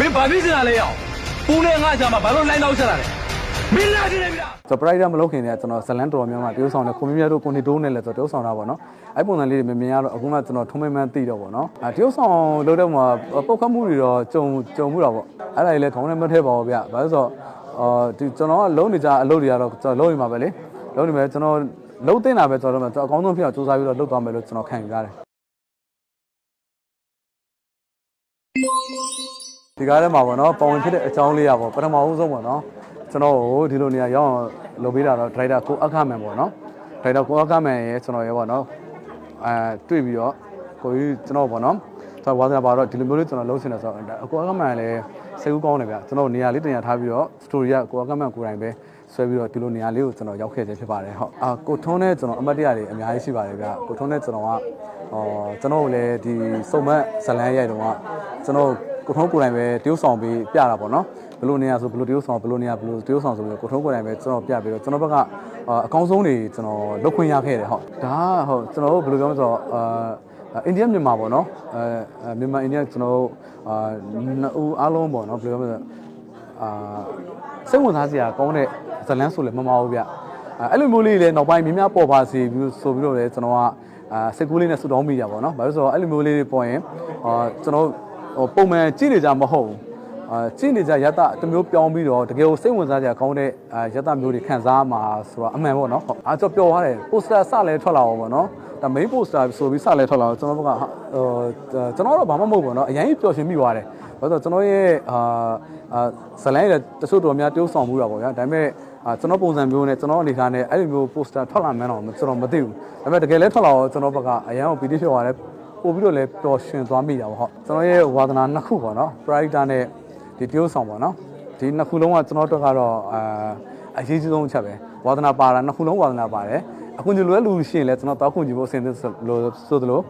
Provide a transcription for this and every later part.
မင်းဘာဖြစ်နေတာလဲရောက်ပူနဲ့ငါ့ကြားမှာဘာလို့လိုက်နောက်ချက်လာလဲမင်းလာကြည့်နေပြီလားကျွန်တော် pride မလုပ်ခင်တည်းကကျွန်တော်ဇလန်တော်များများတရုပ်ဆောင်တဲ့ကိုမင်းမြတ်တို့ကိုနေတိုးနဲ့လည်းကျွန်တော်တရုပ်ဆောင်တာပေါ့နော်အဲ့ပုံစံလေးတွေမြင်မြင်ရတော့အခုမှကျွန်တော်ထုံးမမှန်သိတော့ပေါ့နော်အဲတရုပ်ဆောင်လုပ်တဲ့မှာပုတ်ခတ်မှုတွေတော့ကြုံကြုံမှုတာပေါ့အဲ့ဒါကြီးလည်းခေါင်းထဲမထည့်ပါဘူးဗျဘာလို့ဆိုတော့အာဒီကျွန်တော်ကလုံးနေကြအလုပ်တွေကတော့ကျွန်တော်လုံးနေမှာပဲလေလုံးနေမယ်ကျွန်တော်လုံးတင်တာပဲကျွန်တော်တို့ကျွန်တော်အကောင်းဆုံးဖြစ်အောင်စူးစမ်းပြီးတော့လုပ်သွားမယ်လို့ကျွန်တော်ခံယူရတယ် ဒီကားထဲမှာပေါ့နော်ပုံဝင်ဖြစ်တဲ့အကြောင်းလေးရပေါ့ပထမဦးဆုံးပေါ့နော်ကျွန်တော်ကိုဒီလိုနေရာရောက်အောင်လုပ်ပေးတာတော့ဒရိုက်တာကိုအခမန်ပေါ့နော်ဒရိုက်တာကိုအခမန်ရဲ့ကျွန်တော်ရဲ့ပေါ့နော်အဲတွေ့ပြီးတော့ကိုကြီးကျွန်တော်ပေါ့နော်ကျွန်တော်ဝါသနာပါတော့ဒီလိုမျိုးလေးကျွန်တော်လုပ်ချင်တယ်ဆိုတော့အကိုအခမန်လည်းစိတ်ကူးကောင်းတယ်ဗျကျွန်တော်နေရာလေးတင်ရထားပြီးတော့စတိုရီကကိုအခမန်ကိုယ်တိုင်ပဲဆွဲပြီးတော့ဒီလိုနေရာလေးကိုကျွန်တော်ရောက်ခဲ့ခြင်းဖြစ်ပါတယ်ဟုတ်အာကိုထုံးနဲ့ကျွန်တော်အမတ်တရတွေအများကြီးရှိပါတယ်ဗျကိုထုံးနဲ့ကျွန်တော်ကဟောကျွန်တော်လည်းဒီစုံမက်ဇလန်းရိုက်တုန်းကကျွန်တော် ကိုထုံးကိုယ်တိုင်ပဲတရုပ်ဆောင်ပြီးပြတာပေါ့နော်ဘယ်လိုနေရာဆိုဘယ်လိုတရုပ်ဆောင်ဘယ်လိုနေရာဘယ်လိုတရုပ်ဆောင်ဆိုပြီးတော့ကိုထုံးကိုယ်တိုင်ပဲကျွန်တော်ပြပြီးတော့ကျွန်တော်ဘက်ကအကောင်းဆုံးတွေကျွန်တော်လုပ်ခွင့်ရခဲ့တယ်ဟုတ်ဒါကဟုတ်ကျွန်တော်တို့ဘယ်လိုပြောမလဲဆိုတော့အာအိန္ဒိယမြန်မာပေါ့နော်အဲမြန်မာအိန္ဒိယကျွန်တော်တို့အာနှစ်ဦးအားလုံးပေါ့နော်ဘယ်လိုပြောမလဲအာစိတ်ဝင်စားစရာကောင်းတဲ့ဇလန်းဆိုလည်းမမဟုတ်ဗျအဲ့လိုမျိုးလေးလည်းနောက်ပိုင်းမြများပေါ်ပါစေပြီးဆိုပြီးတော့လည်းကျွန်တော်ကအာစိတ်ကူးလေးနဲ့ဆူတောင်းမိကြပါတော့။ဘာလို့ဆိုတော့အဲ့လိုမျိုးလေးတွေပေါ်ရင်အာကျွန်တော် ဟိုပုံမှန်ကြည့်နေကြမဟုတ်ဘူးအာကြည့်နေကြရတတမျိုးပြောင်းပြီးတော့တကယ်ကိုစိတ်ဝင်စားစရာကောင်းတဲ့ရတမျိုးတွေခံစားမှာဆိုတော့အမှန်ပေါ့နော်အားကြောပျော်သွားတယ်ပိုစတာစလည်းထွက်လာအောင်ပေါ့နော်ဒါ main poster ဆိုပြီးစလည်းထွက်လာအောင်ကျွန်တော်ကဟိုကျွန်တော်တော့ဘာမှမဟုတ်ဘူးပေါ့နော်အရင်ပျော်ရွှင်မိသွားတယ်ဘာလို့ကျွန်တော်ရဲ့အာဇလိုင်းတွေတချို့တော်များတိုးဆောင်မှုတာပေါ့ဗျာဒါပေမဲ့ကျွန်တော်ပုံစံမျိုးနဲ့ကျွန်တော်အနေထားနဲ့အဲ့လိုမျိုး poster ထွက်လာမှန်းတော့ကျွန်တော်မသိဘူးဒါပေမဲ့တကယ်လဲထွက်လာတော့ကျွန်တော်ဘက်ကအရန်ကို PDF ဖြစ်သွားတယ် ပို့ပြီးတော့လည်းပျော်ရွှင်သွားမိတာပေါ့ဟုတ်ကျွန်တော်ရဲ့ဝါသနာနှစ်ခုပေါ့နော် Pride နဲ့ဒီတရုပ်ဆောင်ပေါ့နော်ဒီနှစ်ခုလုံးကကျွန်တော်တို့ကတော့အာအရေးကြီးဆုံးအချက်ပဲဝါသနာပါတာနှစ်ခုလုံးဝါသနာပါတယ်အခုညီလိုတဲ့လူရှိရင်လည်းကျွန်တော်တောက်ခွန်ကြည့်ဖို့အဆင်သင့်လို့ဆိုသလို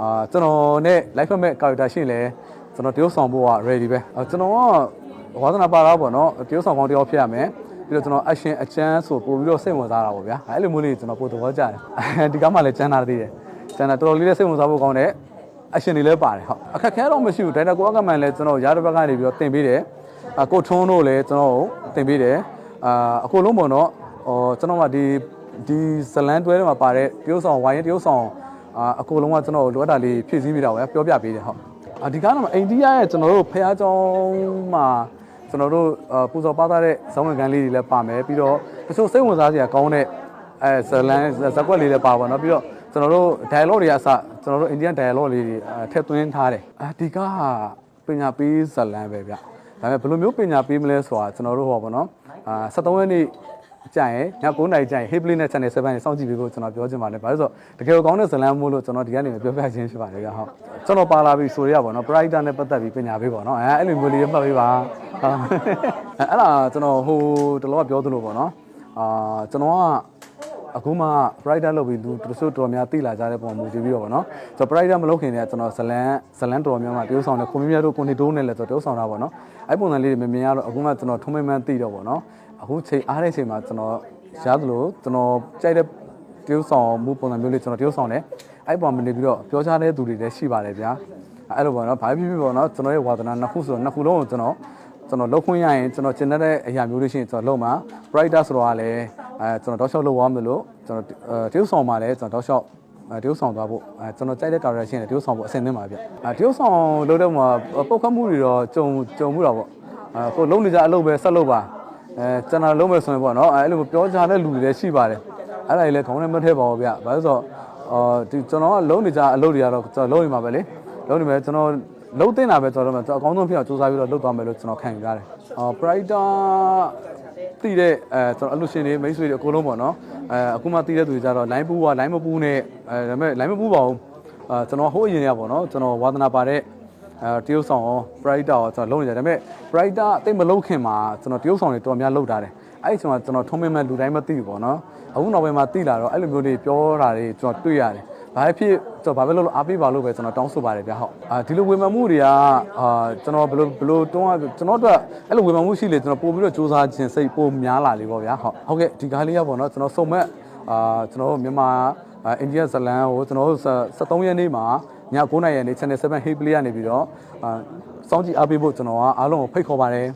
အာကျွန်တော်နဲ့ live မဲ့ character ရှိရင်လည်းကျွန်တော်တရုပ်ဆောင်ဖို့က ready ပဲအာကျွန်တော်ကဝါသနာပါတာပေါ့နော်တရုပ်ဆောင်ကောင်းတယောက်ဖြစ်ရမယ်ပြီးတော့ကျွန်တော် action အချမ်းဆိုပို့ပြီးတော့စိတ်ဝင်စားတာပေါ့ဗျာအဲ့လိုမျိုးလေးကျွန်တော်ပို့သဘောကျတယ်ဒီကားမှလည်းကျန်းတာသေးတယ် ကျန်တာတော်တော်လေးလည်းစိတ်ဝင်စားဖို့ကောင်းတယ်အရှင်တွေလည်းပါတယ်ဟုတ်အခက်ခဲတော့မရှိဘူးဒိုင်တာကိုအကမန်လည်းကျွန်တော်ရာတစ်ဘက်ကနေပြီးတော့တင်ပေးတယ်ကိုထွန်းတို့လည်းကျွန်တော်တင်ပေးတယ်အာအခုလုံးပေါ်တော့ဟိုကျွန်တော်ကဒီဒီဇလန်တွဲထဲမှာပါတဲ့တရုတ်ဆောင်ဝိုင်းတရုတ်ဆောင်အာအခုလုံးကကျွန်တော်လိုအပ်တာလေးဖြည့်ဆည်းပေးတာပဲပြောပြပေးတယ်ဟုတ်အဒီကတော့အိန္ဒိယရဲ့ကျွန်တော်တို့ဖះကြောင်းမှာကျွန်တော်တို့ပူဇော်ပါတာတဲ့ဇောင်းဝင်ကန်းလေးတွေလည်းပါမယ်ပြီးတော့တချို့စိတ်ဝင်စားစရာကောင်းတဲ့အဲဇလန်ဇက်ကွက်လေးလည်းပါပါတော့ပြီးတော့ ကျွန်တော်တို့ dialogue တွေအစကျွန်တော်တို့ Indian dialogue လေးတွေထည့်သွင်းထားတယ်အဒီကပညာပေးဇလန်ပဲဗျဒါပေမဲ့ဘယ်လိုမျိုးပညာပေးမလဲဆိုတာကျွန်တော်တို့ဟောပါတော့အာ73ရက်နေ့ကြာရင်ည9:00နာရီကြာရင် Hey Play နဲ့ Channel 7နဲ့စောင့်ကြည့်ပေးဖို့ကျွန်တော်ပြောချင်ပါတယ်ဘာလို့ဆိုတော့တကယ်ကောင်းတဲ့ဇလန်မို့လို့ကျွန်တော်ဒီကနေပြောပြခြင်းဖြစ်ပါတယ်ဗျဟုတ်ကျွန်တော်ပါလာပြီဆိုရပါတော့ Pride နဲ့ပတ်သက်ပြီးပညာပေးပါတော့အဲအဲ့လိုမျိုးလေးမှတ်ပေးပါဟုတ်အဲ့ဒါကျွန်တော်ဟိုတလောကပြောသလိုပေါ့နော်အာကျွန်တော်က အခုမှ Pride လုပ်ပြီးလူတချို့တော်များသိလာကြတဲ့ပုံမူတည်ပြီးတော့ဗောနော်ဆိုတော့ Pride မလုပ်ခင်တည်းကကျွန်တော်ဇလန်ဇလန်တော်များများတရုပ်ဆောင်တဲ့ကိုမင်းမြတ်တို့ကိုနေတိုးနဲ့လည်းကျွန်တော်တရုပ်ဆောင်တာဗောနော်အဲ့ပုံစံလေးတွေမြင်မြင်ရတော့အခုမှကျွန်တော်ထုံးမမှန်သိတော့ဗောနော်အခုချိန်အားတဲ့ချိန်မှာကျွန်တော်ရသလိုကျွန်တော်ကြိုက်တဲ့တရုပ်ဆောင်မှုပုံစံမျိုးလေးကျွန်တော်တရုပ်ဆောင်တယ်အဲ့ပုံမနေပြီးတော့ပြောချတဲ့သူတွေလည်းရှိပါတယ်ဗျာအဲ့လိုဗောနော်ဘာဖြစ်ဖြစ်ဗောနော်ကျွန်တော်ရဲ့ဝါသနာနှစ်ခုဆိုတော့နှစ်ခုလုံးကိုကျွန်တော်ကျွန်တော်လောက်ခွင့်ရရင်ကျွန်တော်ကျင်တဲ့အရာမျိုးလေးရှိရင်ကျွန်တော်လုံးမှာ brighter ဆိုတော့ကလည်း အဲကျွန်တော်တောက်လျှောက်လောက်သွားမလို့ကျွန်တော်တရုပ်ဆောင်မှာလည်းကျွန်တော်တောက်လျှောက်အဲတရုပ်ဆောင်သွားဖို့အဲကျွန်တော်ကြိုက်တဲ့ character ရှိရင်တရုပ်ဆောင်ဖို့အဆင်သင့်ပါဗျအဲတရုပ်ဆောင်လုပ်တဲ့မှာပုတ်ခတ်မှုတွေတော့ကြုံကြုံမှုတာပေါ့အဲကိုလုံးနေကြအလုပ်ပဲဆက်လုပ်ပါအဲကျွန်တော်လုံးမယ်ဆိုရင်ပေါ့နော်အဲအဲ့လိုပြောကြတဲ့လူတွေလည်းရှိပါတယ်အဲ့ဒါကြီးလည်းခေါင်းထဲမထည့်ပါဘူးဗျဘာလို့ဆိုတော့အော်ဒီကျွန်တော်ကလုံးနေကြအလုပ်တွေကတော့ကျွန်တော်လုံးနေမှာပဲလေလုံးနေမယ်ကျွန်တော်လုံးတင်တာပဲကျွန်တော်တို့အကောင်းဆုံးဖြစ်အောင်စူးစမ်းပြီးတော့လုပ်သွားမယ်လို့ကျွန်တော်ခံယူရတယ်အော် Brighter တည်တဲ့အဲကျွန်တော်အလူရှင်တွေမိတ်ဆွေတွေအကုန်လုံးပေါ့နော်အဲအခုမှတည်တဲ့သူတွေကြတော့ line ပူးက line မပူးနဲ့အဲဒါပေမဲ့ line မပူးပါဘူးအဲကျွန်တော်ဟိုးအရင်ကပေါ့နော်ကျွန်တော်ဝါသနာပါတဲ့အဲတရုပ်ဆောင်ရော brighter ရောကျွန်တော်လုံးနေတယ်ဒါပေမဲ့ brighter အသိမလုံးခင်မှာကျွန်တော်တရုပ်ဆောင်တွေတော်များလုံးထားတယ်အဲ့ဒီချိန်မှာကျွန်တော်ထုံးမင်းမဲ့လူတိုင်းမသိဘူးပေါ့နော်အခုနောက်ပိုင်းမှာသိလာတော့အဲ့လိုမျိုးတွေပြောတာတွေကျွန်တော်တွေ့ရတယ် ဘာဖြစ်ကျွန်တော်ဘာပဲလုပ်လို့အားပေးပါလို့ပဲကျွန်တော်တောင်းဆိုပါတယ်ဗျာဟုတ်အာဒီလိုဝေမှန်မှုတွေကအာကျွန်တော်ဘယ်လိုဘယ်လိုတွန်းကျွန်တော်တို့အဲ့လိုဝေမှန်မှုရှိလေကျွန်တော်ပို့ပြီးတော့စူးစမ်းခြင်းစိတ်ပိုများလာလေပေါ့ဗျာဟုတ်ဟုတ်ကဲ့ဒီကားလေးရပါတော့ကျွန်တော်စုံမဲ့အာကျွန်တော်မြန်မာအိန္ဒိယဇလန်ကိုကျွန်တော်တို့73ရက်နေ့မှာည9:00နာရီနေ့ Channel 7 Hey Play ကနေပြီးတော့အာစောင့်ကြည့်အားပေးဖို့ကျွန်တော်ကအားလုံးကိုဖိတ်ခေါ်ပါတယ်